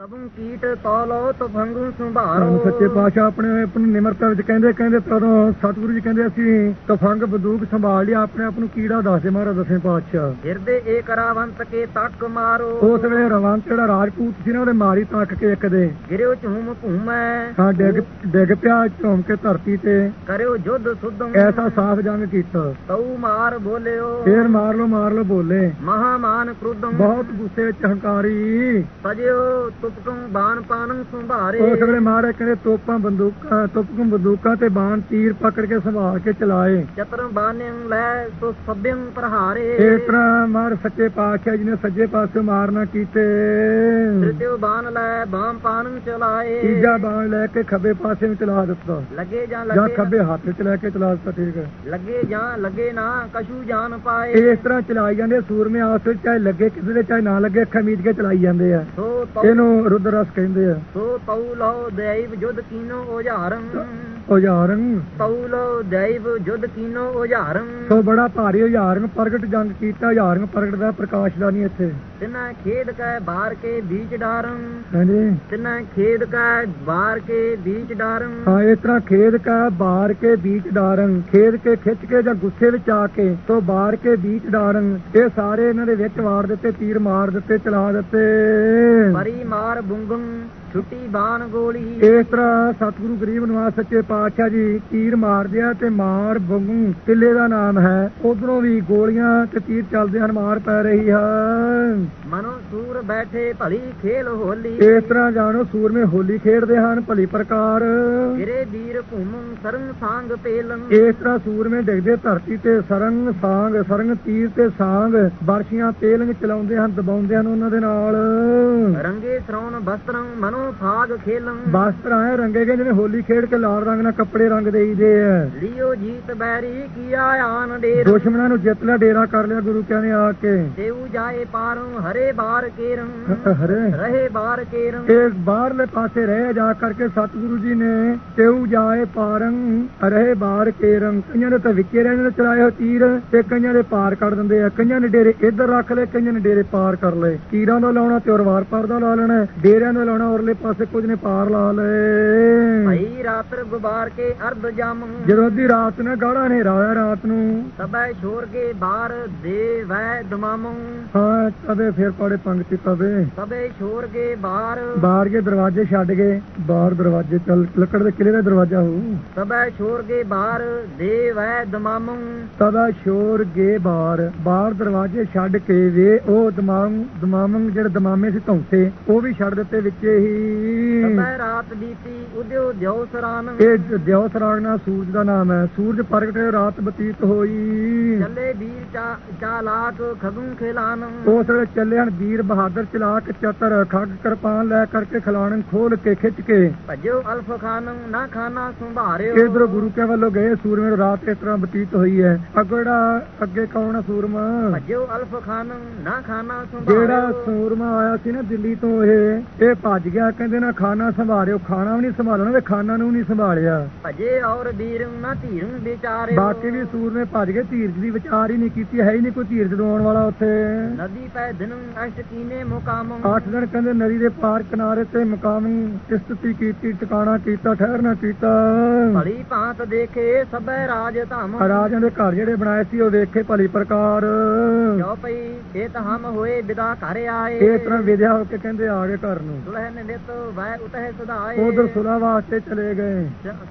ਤਬੰ ਕੀਟ ਤੋਲੋ ਤਫੰਗੁ ਸੰਭਾਰੋ। ਸੱਚੇ ਪਾਤਸ਼ਾਹ ਆਪਣੇ ਆਪਣੀ ਨਿਮਰਤਾ ਵਿੱਚ ਕਹਿੰਦੇ ਕਹਿੰਦੇ ਤਦੋਂ ਸਤਿਗੁਰੂ ਜੀ ਕਹਿੰਦੇ ਅਸੀਂ ਤਫੰਗ ਬੰਦੂਕ ਸੰਭਾਲ ਲਿਆ ਆਪਣੇ ਆਪ ਨੂੰ ਕੀੜਾ ਦੱਸਦੇ ਮਹਾਰਾਜ ਦਸਵੇਂ ਪਾਤਸ਼ਾਹ। ਹਿਰਦੇ ਏਕ ਰਾਵੰਤ ਕੇ ਤੱਕ ਮਾਰੋ। ਉਸ ਵੇਲੇ ਰਵੰਤ ਜਿਹੜਾ ਰਾਜਪੂਤ ਸੀ ਨਾ ਉਹਦੇ ਮਾਰੀ ਤੱਕ ਕੇ ਇੱਕ ਦੇ। ਗਿਰਿਓ ਝੂਮ ਭੂਮੈ ਹਾਂ ਡਿੱਗ ਡਿੱਗ ਪਿਆ ਝੂਮ ਕੇ ਧਰਤੀ ਤੇ। ਕਰਿਓ ਜੁਧ ਸੁਦਮ ਐਸਾ ਸਾਫ਼ ਜੰਗ ਕੀਤਾ। ਤਉ ਮਾਰ ਬੋਲਿਓ। ਫੇਰ ਮਾਰ ਲੋ ਮਾਰ ਲੋ ਬੋਲੇ। ਮਹਾਮਾਨ ਕ੍ਰੁਦਮ ਬਹੁਤ ਗੁੱਸੇ ਵਿੱਚ ਹੰਕਾਰੀ। ਸਜਿਓ ਤੁਪਕੰ ਬਾਣ ਪਾਨੰ ਸੰਭਾਰੇ। ਉਸ ਵੇਲੇ ਮਾਰੇ ਕਹਿੰਦੇ ਤੋਪਾਂ ਬੰਦੂਕਾਂ ਤੋਪਕਾਂ ਬੰਦੂਕਾਂ ਤੇ ਬਾਣ ਤੀਰ ਪਕੜ ਕੇ ਸੰਭਾਲ ਕੇ ਚਲਾਏ। ਚਤਰ ਬਾਨਿੰ ਲੈ ਸੋ ਸਭਿੰ ਪ੍ਰਹਾਰੇ। ਇਸ ਤਰ੍ਹਾਂ ਮਾਰ ਸੱਚੇ ਪਾਤਸ਼ਾਹ ਜੀ ਨੇ ਸੱਜੇ ਪਾਸੇ ਮਾਰਨਾ ਕੀਤੇ। ਤ੍ਰਿਤਿਓ ਬਾਣ ਲੈ ਬਾਮ ਪਾਨੰ ਚਲਾਏ। ਤੀਜਾ ਬਾਣ ਲੈ ਕੇ ਖੱਬੇ ਪਾਸੇ ਨੂੰ ਚਲਾ ਦਿੱਤਾ। ਲੱਗੇ ਜਾਂ ਜਾਂ ਲੱਗੇ ਖੱਬੇ ਹੱਥ ਚ ਲੈ ਕੇ ਚਲਾ ਦਿੱਤਾ ਠੀਕ ਹੈ। ਲੱਗੇ ਜਾਂ ਲੱਗੇ ਨਾ ਕਛੂ ਜਾਨ ਪਾਏ। ਇਸ ਤਰ੍ਹਾਂ ਚਲਾਈ ਜਾਂਦੇ ਸੂਰਮੇ ਆਸ ਵਿੱਚ ਚਾਹੇ ਲੱਗੇ ਕਿਸੇ ਦੇ ਚਾਹੇ ਨਾ ਲੱਗੇ ਅੱਖਾਂ ਮੀਚ ਕੇ ਚਲਾਈ ਜਾਂਦੇ ਆ। ਸੋ ਤਉ ਰੁਦਰ ਰਸ ਕਹਿੰਦੇ ਆ। ਸੋ ਤਉ ਲਓ ਦੈਵ ਜੁਧ ਕੀਨੋ ਔਝਾਰੰ ਤਉ ਲਓ ਦੈਵ ਜੁਧ ਕੀਨੋ ਔਝਾਰੰ ਸੋ ਬੜਾ ਭਾਰੀ ਹਜ਼ਾਰਨ ਪ੍ਰਗਟ ਜੰਗ ਕੀਤਾ ਹਜ਼ਾਰਨ ਪ੍ਰਗਟ ਦਾ ਪ੍ਰਕਾਸ਼ ਦਾ ਨਹੀਂ ਇੱਥੇ। ਤਿਨਾ ਖੇਦ ਕੈ ਬਾਰ ਕੇ ਬੀਚ ਡਾਰੰ। ਹਾਂਜੀ। ਤਿਨਾ ਖੇਦ ਕੈ ਬਾਰ ਕੇ ਬੀਚ ਡਾਰੰ। ਹਾਂ ਇਸ ਤਰ੍ਹਾਂ ਖੇਦ ਕਾ ਬਾਰ ਕੇ ਬੀਚ ਡਾਰਨ ਖੇਦ ਕੇ ਖਿੱਚ ਕੇ ਜਾਂ ਗੁੱਸੇ ਵਿੱਚ ਆ ਕੇ ਤੋ ਬਾਰ ਕੇ ਬੀਚ ਡਾਰਨ ਇਹ ਸਾਰੇ ਇਹਨਾਂ ਦੇ ਵਿੱਚ ਵਾਰ ਦਿੱਤੇ ਤੀਰ ਮਾਰ ਦਿੱਤੇ ਚਲਾ ਦਿੱਤੇ। ਪਰੀ ਮਾਰ ਬੁੰਗੰ। ਛੁੱਟੀ ਬਾਣ ਗੋਲੀ। ਇਸ ਤਰ੍ਹਾਂ ਸਤਿਗੁਰੂ ਗਰੀਬ ਨਿਵਾਸ ਸੱਚੇ ਪਾਤਸ਼ਾਹ ਜੀ ਤੀਰ ਮਾਰਦੇ ਆ ਤੇ ਮਾਰ ਬੰਗੂ ਕਿਲੇ ਦਾ ਨਾਮ ਹੈ। ਉਧਰੋਂ ਵੀ ਗੋਲੀਆਂ ਤੇ ਤੀਰ ਚੱਲਦੇ ਹਨ ਮਾਰ ਪੈ ਰਹੀ ਹੈ। ਮਨੋ ਸੂਰ ਬੈਠੇ ਭਲੀ ਖੇਲ ਹੋਲੀ। ਇਸ ਤਰ੍ਹਾਂ ਜਾਣੋ ਸੂਰਮੇ ਹੋਲੀ ਖੇਡਦੇ ਹਨ ਭਲੀ ਪ੍ਰਕਾਰ। ਗਿਰੇ ਵੀਰ ਭੂਮੰ ਸਰੰਗ ਸਾੰਗ ਪੇਲੰ। ਇਸ ਤਰ੍ਹਾਂ ਸੂਰਮੇ ਡਿੱਗਦੇ ਧਰਤੀ ਤੇ ਸਰੰਗ ਸਾੰਗ ਸਰੰਗ ਤੀਰ ਤੇ ਸਾੰਗ ਬਰਸ਼ੀਆਂ ਤੇਲੰਗ ਚਲਾਉਂਦੇ ਹਨ ਦਬਾਉਂਦੇ ਹਨ ਉਹਨਾਂ ਦੇ ਨਾਲ। ਰੰਗੇ ਸਰਉਣ ਬਸਤਰੰ ਮਨੋ ਫਾਗ ਖੇਲੰ ਬਸਤਰ ਆਏ ਰੰਗੇ ਗਏ ਜਿਵੇਂ ਹੋਲੀ ਖੇਡ ਕੇ ਲਾਲ ਰੰਗ ਨਾਲ ਕੱਪੜੇ ਰੰਗ ਦੇਈਦੇ ਆ ਲਿਓ ਜੀਤ ਬੈਰੀ ਕੀਆ ਆਨ ਡੇਰ। ਦੁਸ਼ਮਣਾਂ ਨੂੰ ਜਿੱਤ ਲਿਆ ਡੇਰਾ ਕਰ ਲਿਆ ਗੁਰੂ ਕਹਿੰਦੇ ਆ ਕੇ। ਦੇਉ ਜਾਏ ਪਾਰੰ ਹਰੇ ਬਾਰ ਕੇਰੰ ਹਰੇ। ਰਹੇ ਬਾਰ ਕੇਰੰ ਇਹ ਬਾਹਰਲੇ ਪਾਸੇ ਰਹਿ ਜਾ ਕਰਕੇ ਸਤਿਗੁਰੂ ਜੀ ਨੇ ਤੇਉ ਜਾਏ ਪਾਰੰ ਰਹੇ ਬਾਰ ਕੇ ਰੰਗ ਕਈਆਂ ਨੇ ਤਾਂ ਵਿੱਚੇ ਰਹਿਣ ਦੇ ਚਲਾਏ ਹੋ ਤੀਰ ਤੇ ਕਈਆਂ ਦੇ ਪਾਰ ਕਰ ਦਿੰਦੇ ਆ। ਕਈਆਂ ਨੇ ਡੇਰੇ ਇੱਧਰ ਰੱਖ ਲਏ ਕਈਆਂ ਨੇ ਡੇਰੇ ਪਾਰ ਕਰ ਲਏ। ਤੀਰਾਂ ਦਾ ਲਾਉਣਾ ਤੇ ਵਾਰ ਪਾਰ ਦਾ ਲਾ ਲੈਣਾ ਡੇਰਿਆਂ ਦਾ ਲਾਉਣਾ ਔਰਲੇ ਪਾਸੇ ਕੁਝ ਨੇ ਪਾਰ ਲਾ ਲਏ। ਭਈ ਰਾਤਰ ਗੁਬਾਰ ਕੇ ਅਰਧ ਜਮ। ਜਦੋਂ ਅੱਧੀ ਰਾਤ ਨੇ ਗਾੜਾ ਹਨੇਰਾ ਹੋਇਆ ਰਾਤ ਨੂੰ। ਸਬੈ ਛੋਰ ਕੇ ਬਾਰ ਦੇ ਵੈ ਦਮਾਮੰ। ਹਾਂ ਤਵੇ ਫਿਰ ਪੜੇ ਪੰਕਤੀ ਤਵੇ। ਸਬੈ ਛੋਰ ਕੇ ਬਾਰ ਬਾਹਰ ਕੇ ਦਰਵਾਜ਼ੇ ਛੱਡ ਗਏ ਬਾਹਰ ਦਰਵਾਜ਼ੇ ਚੱਲ ਲੱਕੜ ਦੇ ਕਿਲੇ ਦਾ ਦਰਵਾਜ਼ਾ ਹੋਊ। ਸਬੈ ਛੋਰ ਕੇ ਬਾਰ ਦੇ ਵੈ ਦਮਾਮੰ। ਤਦਾ ਸ਼ੋਰ ਗੇ ਬਾਰ ਬਾਹਰ ਦਰਵਾਜ਼ੇ ਛੱਡ ਕੇ ਵੇ ਉਹ ਦਮਾਮ ਦਮਾਮੰਗ ਜਿਹੜੇ ਦਮਾਮੇ ਸੀ ਧੌਂਸੇ ਉਹ ਵੀ ਛੱਡ ਦਿੱਤੇ ਵਿੱਚੇ ਹੀ। ਰਾਤ ਬੀਤੀ ਉਦਿਓ ਸਰਾਨ ਇਹ ਦਿਓ ਸਰਾਗਨਾ ਸੂਰਜ ਦਾ ਨਾਮ ਹੈ। ਸੂਰਜ ਪ੍ਰਗਟ ਰਾਤ ਬਤੀਤ ਹੋਈ। ਚੱਲੇ ਵੀਰ ਚਾਲਾਕ ਖਗੁੰ ਖਿਲਾਨ। ਉਸ ਵੇਲੇ ਚੱਲੇ ਹਨ ਵੀਰ ਬਹਾਦਰ ਚਲਾਕ ਚਤਰ ਖੱਗ ਕਿਰਪਾਨ ਲੈ ਕਰਕੇ ਖਿਲਾਣ ਖੋਲ ਕੇ ਖਿੱਚ ਕੇ। ਭਜੋ ਅਲਫ ਖਾਨ ਨਾ ਖਾਨਾ ਸੰਭਾਰਿਓ। ਇਧਰ ਗੁਰੂ ਕੇ ਵੱਲੋਂ ਗਏ ਸੂਰਮੇ ਰਾਤ ਇਸ ਤਰ੍ਹਾਂ ਬਤੀਤ ਹੋਈ ਹੈ। ਅਗੜਾ ਅੱਗੇ ਕੌਣ ਸੂਰਮਾ? ਭਜੋ ਅਲਫ ਖਾਨ ਨਾ ਖਾਨਾ ਜਿਹੜਾ ਸੰਭਾਰਿਓ ਸੂਰਮਾ ਆਇਆ ਸੀ ਨਾ ਦਿੱਲੀ ਤੋਂ ਇਹ ਇਹ ਭੱਜ ਗਿਆ ਕਹਿੰਦੇ ਨਾ ਖਾਣਾ ਸੰਭਾਲਿਓ ਖਾਣਾ ਵੀ ਨਹੀਂ ਸੰਭਾਲਣਾ ਤੇ ਖਾਣਾ ਨੂੰ ਨਹੀਂ ਸੰਭਾਲਿਆ। ਭਜੇ ਔਰ ਵੀਰ ਨਾ ਧੀਰੰ ਵਿਚਾਰਿਓ। ਬਾਕੀ ਵੀ ਸੂਰਮੇ ਭੱਜ ਗਏ ਧੀਰਜ ਦੀ ਵਿਚਾਰ ਹੀ ਨਹੀਂ ਕੀਤੀ ਹੈ ਹੀ ਨਹੀਂ ਕੋਈ ਧੀਰਜ ਦਵਾਉਣ ਵਾਲਾ ਉੱਥੇ। ਨਦੀ ਪੈ ਦਿਨੰ ਅਸ਼ਟ ਕੀਨੇ ਮੁਕਾਮੰ। ਅੱਠ ਦਿਨ ਕਹਿੰਦੇ ਨਦੀ ਦੇ ਪਾਰ ਕਿਨਾਰੇ ਤੇ ਮਕਾਮ ਇਸਤਤੀ ਕੀਤੀ ਟਿਕਾਣਾ ਕੀਤਾ ਠਹਿਰਨਾ ਕੀਤਾ। ਭਲੀ ਭਾਂਤ ਦੇਖੇ ਸਭੈ ਰਾਜ ਧਾਮ। ਰਾਜਾਂ ਦੇ ਘਰ ਜਿਹੜੇ ਬਣਾਏ ਸੀ ਉਹ ਵੇਖੇ ਭਲੀ ਪ੍ਰਕਾਰ। ਜੋ ਪਈ ਇਹ ਤਾਂ ਹਮ ਹੋਏ ਵਿਦਾ ਘਰ ਆਏ। ਇਸ ਤਰ੍ਹਾਂ ਵਿਦਿਆ ਹੋ ਕੇ ਕਹਿੰਦੇ ਆ ਗਏ ਘਰ ਨੂੰ। ਦੁਲਹਨ ਉਧਰ ਸੁਲਾ ਵਾਸਤੇ ਚਲੇ ਗਏ।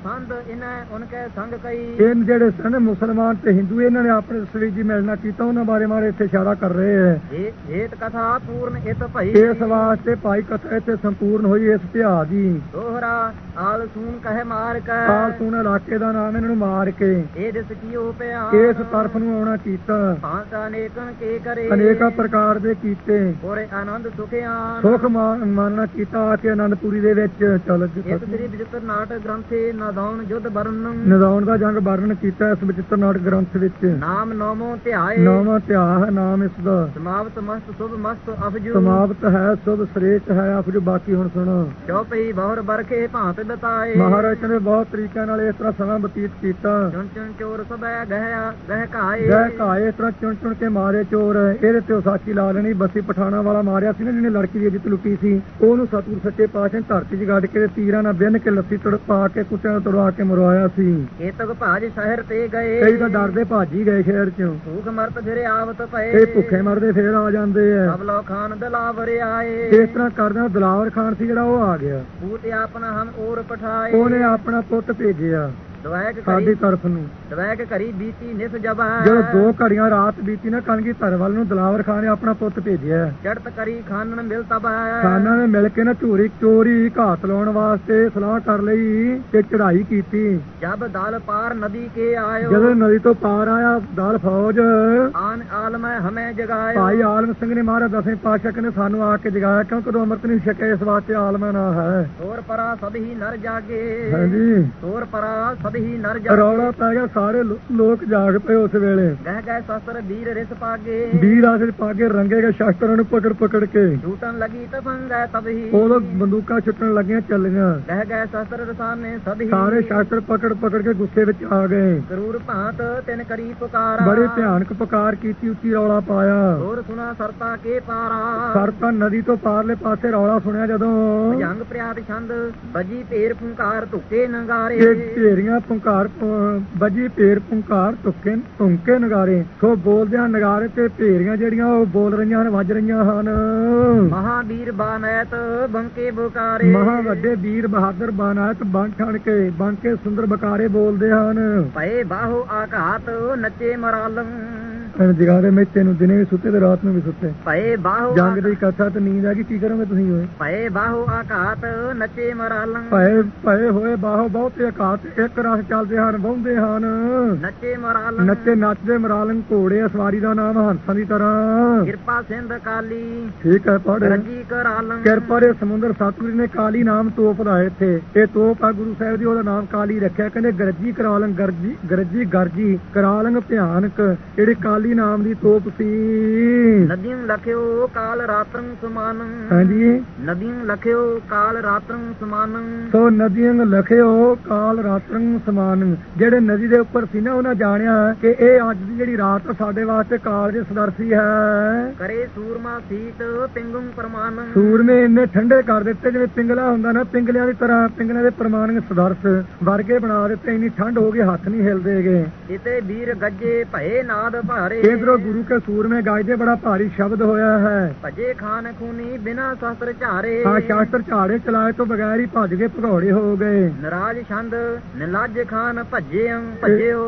ਸੰਦ ਇਨੈ ਉਨਕੇ ਸੰਗ ਕਈ। ਇਹ ਜਿਹੜੇ ਸਨ ਮੁਸਲਮਾਨ ਤੇ ਹਿੰਦੂ ਇਹਨਾਂ ਨੇ ਆਪਣੇ ਸਵੀ ਜੀ ਮਿਲਣਾ ਕੀਤਾ ਉਹਨਾਂ ਬਾਰੇ ਮਾਰੇ ਇੱਥੇ ਇਸ਼ਾਰਾ ਕਰ ਰਹੇ ਹੈ। ਇਹ ਏਤ ਕਥਾ ਪੂਰਨ ਇਤ ਭਈ ਇਸ ਵਾਸਤੇ ਭਾਈ ਕਥਾ ਇੱਥੇ ਸੰਪੂਰਨ ਹੋਈ ਇਸ ਭਿਆ ਦੀ। ਦੋਹਰਾ ਆਲ ਸੂਨ ਕਹਿ ਮਾਰ ਕੈ। ਆਲ ਸੂਨ ਇਲਾਕੇ ਦਾ ਨਾਮ ਇਹਨਾਂ ਨੂੰ ਮਾਰ ਕੇ। ਇਹ ਦਿਸ ਕੀਓ ਪਿਆ ਇਸ ਤਰਫ ਨੂੰ ਆਉਣਾ ਕੀਤਾ। ਭਾਂਤਾ ਨੇਕਨ ਕੇ ਕਰੇ। ਅਨੇਕਾਂ ਪ੍ਰਕਾਰ ਦੇ ਕੀਤੇ। ਪੂਰੇ ਆਨੰਦ ਸੁਖਿਆਨ। ਸੁਖ ਮਾਨਣਾ ਕੀਤਾ ਆ ਕੇ ਆਨੰਦ ਆਨੰਦਪੁਰੀ ਦੇ ਵਿੱਚ ਚੱਲ ਇੱਕ ਸ੍ਰੀ ਵਿਚਿਤ੍ਰ ਨਾਟਕ ਗ੍ਰੰਥੇ ਨਾਦੌਨ ਜੁਧ ਵਰਨੰ ਨਿਦਾਨ ਦਾ ਜੰਗ ਵਰਣਨ ਕੀਤਾ ਇਸ ਵਿਚਿਤ੍ਰ ਨਾਟਕ ਗ੍ਰੰਥ ਵਿੱਚ। ਨਾਮ ਨੌਮੋ ਧਿਆਏ ਨਾਵਾਂ ਧਿਆ ਹੈ ਨਾਮ ਇਸ ਦਾ। ਸਮਾਵਤ ਮਸਤ ਸੁਭ ਮਸਤ ਅਫਜੂ। ਸਮਾਪਤ ਹੈ ਸੁਭ ਸ੍ਰੇਸ਼ਟ ਹੈ ਆਪ ਜੋ ਬਾਕੀ ਹੁਣ ਸੁਣੋ। ਚੌਪਈ ਬਹੁਰ ਬਰਖੇ ਭਾਂਤ ਬਤਾਏ? ਮਹਾਰਾਜ ਨੇ ਬਹੁਤ ਤਰੀਕਿਆਂ ਨਾਲ ਇਸ ਤਰ੍ਹਾਂ ਸਮਾਂ ਬਤੀਤ ਕੀਤਾ। ਚੁਣ ਚੁਣ ਚੋਰ ਸਬੈ ਗਹਿਆ ਗਹਿ ਕਾਏ ਗਏ ਘਾਏ ਇਸ ਤਰ੍ਹਾਂ ਚੁਣ ਚੁਣ ਕੇ ਮਾਰੇ ਚੋਰ। ਇਹਦੇ ਤੇ ਸਾਚੀ ਲਾ ਲੈਣੀ ਬੱਸੀ ਪਠਾਣਾ ਵਾਲਾ ਮਾਰਿਆ ਸੀ ਨਾ ਜਿਹਨੇ ਲੜਕੀ ਦੀ ਇੱਜ਼ਤ ਲੁੱਟੀ ਸੀ। ਉਹਨੂੰ ਸਤਿਗੁਰ ਸੱਚੇ ਪਾਤਸ਼ਾਹ ਨੇ ਧਰਤੀ 'ਚ ਗੱਡ ਕੇ ਤੀਰਾਂ ਨਾਲ ਬਿੰਨ ਕੇ ਲੱਸੀ ਤੜ ਪਾ ਕੇ ਕੁੱਤਿਆਂ ਨੂੰ ਤੁੜਵਾ ਕੇ ਮਰਵਾਇਆ ਸੀ। ਕੇਤਕ ਭਾਜ ਸ਼ਹਿਰ ਤੇ ਗਏ। ਕਈ ਤਾਂ ਡਰਦੇ ਭਾਜੀ ਗਏ ਸ਼ਹਿਰ 'ਚੋਂ। ਭੂਖ ਮਰਤ ਫਿਰੇ ਆਵਤ ਪਏ। ਇਹ ਭੁੱਖੇ ਮਰਦੇ ਫੇਰ ਆ ਜਾਂਦੇ ਆ ਸਭ ਲੋ ਖਾਨ ਦਲਾਵਰ ਆਏ। ਇਸ ਤਰ੍ਹਾਂ ਕਰਦਾ ਦਲਾਵਰ ਖਾਨ ਸੀ ਜਿਹੜਾ ਉਹ ਆ ਗਿਆ। ਪੂਤ ਆਪਣਾ ਹਮ ਔਰ ਪਠਾਏ। ਉਹਨੇ ਆਪਣਾ ਪੁੱਤ ਭੇਜਿਆ। ਸਾਡੀ ਕਰੀ। ਤਰਫ ਨੂੰ। ਦਵੈਕ ਕਰੀ ਬੀਤੀ ਨਿਸ ਜਬਾ ਜਦੋਂ ਦੋ ਘੜੀਆਂ ਰਾਤ ਬੀਤੀ ਨਾ ਨੂੰ ਦਲਾਵਰ ਖਾਨ ਨੇ ਆਪਣਾ ਪੁੱਤ ਭੇਜਿਆ। ਚੜਤ ਕਰੀ ਖਾਨਨ ਮਿਲ ਤਬ ਖਾਨਾਂ ਨੇ ਮਿਲ ਕੇ ਨਾ ਚੋਰੀ ਚੋਰੀ ਘਾਤ ਲਾਉਣ ਵਾਸਤੇ ਸਲਾਹ ਕਰ ਲਈ ਤੇ ਚੜ੍ਹਾਈ ਕੀਤੀ। ਜਬ ਦਲ ਪਾਰ ਨਦੀ ਕੇ ਆਇਓ। ਜਦੋਂ ਨਦੀ ਤੋਂ ਪਾਰ ਆਇਆ ਦਲ ਫੌਜ ਆਨ ਆਲਮ ਹਮੇ ਜਗਾਇਓ। ਭਾਈ ਆਲਮ ਸਿੰਘ ਨੇ ਮਹਾਰਾਜ ਦਸਵੇਂ ਪਾਤਸ਼ਾਹ ਕਹਿੰਦੇ ਸਾਨੂੰ ਆ ਕੇ ਜਗਾਇਆ ਕਿਉਂ ਕਦੋਂ ਅੰਮ੍ਰਿਤ ਨਹੀਂ ਛਕਿਆ ਇਸ ਵਾਸਤੇ ਆਲਮਾ ਨਾ ਹੈ। ਤੋਰ ਪਰਾ ਸਭ ਹੀ ਨਰ ਜਾਗੇ। ਹਾਂਜੀ। ਤੋਰ ਪਰਾ ਸਭ ਹੀ ਨਰ ਜਾਗੇ ਰੌਲਾ ਪੈ ਗਿਆ ਸਾਰੇ ਲੋਕ ਜਾਗ ਪਏ ਉਸ ਵੇਲੇ। ਗਹਿ ਗਹਿ ਸ਼ਸਤਰ ਵੀਰ ਰਿਸ ਪਾਗੇ ਵੀਰ ਆਸਰ ਪਾ ਕੇ ਰੰਗੇ ਗਏ ਸ਼ਸਤਰਾਂ ਨੂੰ ਪਕੜ ਪਕੜ ਕੇ। ਛੂਟਣ ਲਗੀ ਤਫੰਗੈ ਤਬ ਹੀ ਉਦੋਂ ਬੰਦੂਕਾਂ ਛੁੱਟਣ ਲੱਗੀਆਂ ਚੱਲੀਆਂ। ਗਹਿ ਗਹਿ ਸ਼ਸਤਰ ਰਸਾਨੇ ਸਭ ਹੀ। ਸਾਰੇ ਸ਼ਸਤਰ ਪਕੜ ਪਕੜ ਕੇ ਗੁੱਸੇ ਵਿੱਚ ਆ ਗਏ। ਕਰੂਰ ਭਾਂਤ ਤਿਨ ਕਰੀ ਪੁਕਾਰਾ। ਬੜੀ ਭਿਆਨਕ ਪੁਕਾਰ ਕੀਤੀ ਉੱਚੀ ਰੌਲਾ ਪਾਇਆ। ਹੋਰ ਸੁਨਾ ਸਰਤਾ ਕੇ ਪਾਰਾ। ਸਰਤਾ ਨਦੀ ਤੋਂ ਪਾਰਲੇ ਪਾਸੇ ਰੌਲਾ ਸੁਣਿਆ ਜਦੋਂ ਜੰਗ ਪ੍ਰਿਆਤ ਛੰਦ ਬਜੀ ਪੇਰ ਫੁੰਕਾਰ ਧੁੱਕੇ ਨਗਾਰੇ। ਢੇਰੀਆਂ ਪੁੰਕਾਰ ਵੱਜੀ ਢੇਰ ਪੁੰਕਾਰ ਤੁੱਕੇ ਤੁੰਕੇ ਨਗਾਰੇ। ਸੋ ਬੋਲਦਿਆਂ ਨਗਾਰੇ ਤੇ ਢੇਰੀਆਂ ਜਿਹੜੀਆਂ ਉਹ ਬੋਲ ਰਹੀਆਂ ਹਨ ਵੱਜ ਰਹੀਆਂ ਹਨ। ਮਹਾਵੀਰ ਬਾਨੈਤ ਬੰਕੇ ਬੁਕਾਰੇ। ਮਹਾ ਵੱਡੇ ਵੀਰ ਬਹਾਦਰ ਬਾਨਾਤ ਬਣ ਠਣ ਕੇ ਬਣ ਕੇ ਸੁੰਦਰ ਬਕਾਰੇ ਬੋਲਦੇ ਹਨ। ਪਏ ਬਾਹੋ ਆਘਾਤ ਨੱਚੇ ਮਰਾਲੰ ਐਨ ਜਗਾਰੇ ਵਿੱਚ ਤੈਨੂੰ ਦਿਨੇ ਵੀ ਸੁੱਤੇ ਤੇ ਰਾਤ ਨੂੰ ਵੀ ਸੁੱਤੇ। ਪਏ ਬਾਹੋ ਜੰਗ ਦੀ ਕਥਾ ਤੇ ਨੀਂਦ ਆ ਗਈ ਕੀ ਕਰੋਗੇ ਤੁਸੀਂ ਓਏ? ਪਏ ਬਾਹੋ ਆਘਾਤ ਨੱਚੇ ਮਰਾਲੰ। ਭਏ ਭਏ ਹੋਏ ਬਾਹੋ ਬਹੁਤੇ ਅਕਾਤ ਇੱਕ ਰਸ ਚੱਲਦੇ ਹਨ ਵਹੁੰਦੇ ਹਨ। ਨੱਚੇ ਮਰਾਲੰ। ਨੱਚੇ ਨੱਚਦੇ ਮਰਾਲਨ ਘੋੜੇ ਸਵਾਰੀ ਦਾ ਨਾਮ ਹੰਸਾਂ ਦੀ ਤਰ੍ਹਾਂ। ਕਿਰਪਾ ਸਿੰਧ ਕਾਲੀ ਠੀਕ ਹੈ ਪੜ ਰਜੀ ਕਰਾਲੰ। ਕਿਰਪਾ ਦੇ ਸਮੁੰਦਰ ਸਤਿਗੁਰੂ ਨੇ ਕਾਲੀ ਨਾਮ ਤੋਪ ਦਾ ਹੈ ਇੱਥੇ। ਇਹ ਤੋਪ ਆ ਗੁਰੂ ਸਾਹਿਬ ਦੀ ਉਹਦਾ ਨਾਮ ਕਾਲੀ ਰੱਖਿਆ। ਕਹਿੰਦੇ ਗਰਜੀ ਕਰਾਲੰ ਗਰਜੀ ਗਰਜੀ ਗਰਜੀ ਕਰਾਲੰਗ ਭਿਆਨਕ। ਜਿਹੜੀ ਕਾਲੀ ਨਾਮ ਦੀ ਤੋਪ ਸੀ। ਲਖਿਓ ਕਾਲ ਰਾਤਰੰ ਸਮਾਨੰ। ਹਾਂਜੀ। ਨਦੀਂ ਲਖਿਓ ਕਾਲ ਰਾਤਰੰ ਸਮਾਨੰ। ਸੋ ਨਦੀਆਂ ਲਖਿਓ ਕਾਲ ਰਾਤਰੰ ਸਮਾਨ। ਜਿਹੜੇ ਨਦੀ ਦੇ ਉੱਪਰ ਸੀ ਨਾ ਉਹਨਾਂ ਜਾਣਿਆ ਕਿ ਇਹ ਅੱਜ ਦੀ ਜਿਹੜੀ ਰਾਤ ਸਾਡੇ ਵਾਸਤੇ ਕਾਲ ਦੇ ਸਦਰਸੀ ਹੈ। ਕਰੇ ਸੂਰਮਾ ਸੀਤ ਪਿੰਗੁੰ ਪਰਮਾਨੰ। ਸੂਰਮੇ ਇੰਨੇ ਠੰਡੇ ਕਰ ਦਿੱਤੇ ਜਿਵੇਂ ਪਿੰਗਲਾ ਹੁੰਦਾ ਨਾ ਪਿੰਗਲਿਆਂ ਦੀ ਤਰ੍ਹਾਂ ਪਿੰਗਲਿਆਂ ਦੇ ਪ੍ਰਮਾਣਿਕ ਸਦਰਸ ਵਰਗੇ ਬਣਾ ਦਿੱਤੇ ਇੰਨੀ ਠੰਡ ਹੋ ਗਈ ਹੱਥ ਨਹੀਂ ਹਿਲਦੇਗੇ ਇਤੇ ਵੀਰ ਗੱਜੇ ਭਏ ਨਾਦ ਭਾਰੇ। ਇਧਰੋਂ ਗੁਰੂ ਕੇ ਸੂਰਮੇ ਗਾਇਦੇ ਬੜਾ ਭਾਰੀ ਸ਼ਬਦ ਹੋਇਆ ਹੈ। ਭਜੇ ਖਾਨ ਖੂਨੀ ਬਿਨਾ ਸ਼ਸਤਰ ਝਾਰੇ। ਹਾਂ ਸ਼ਾਸਤਰ ਝਾੜੇ ਚਲਾਏ ਤੋਂ ਬਗੈਰ ਹੀ ਭੱਜ ਕੇ ਭਗੌੜੇ ਹੋ ਗਏ। ਨਰਾਜ ਛੰਦ ਨਿਲਾਜ ਖਾਨ ਭਜੇ ਭਜਿਓ।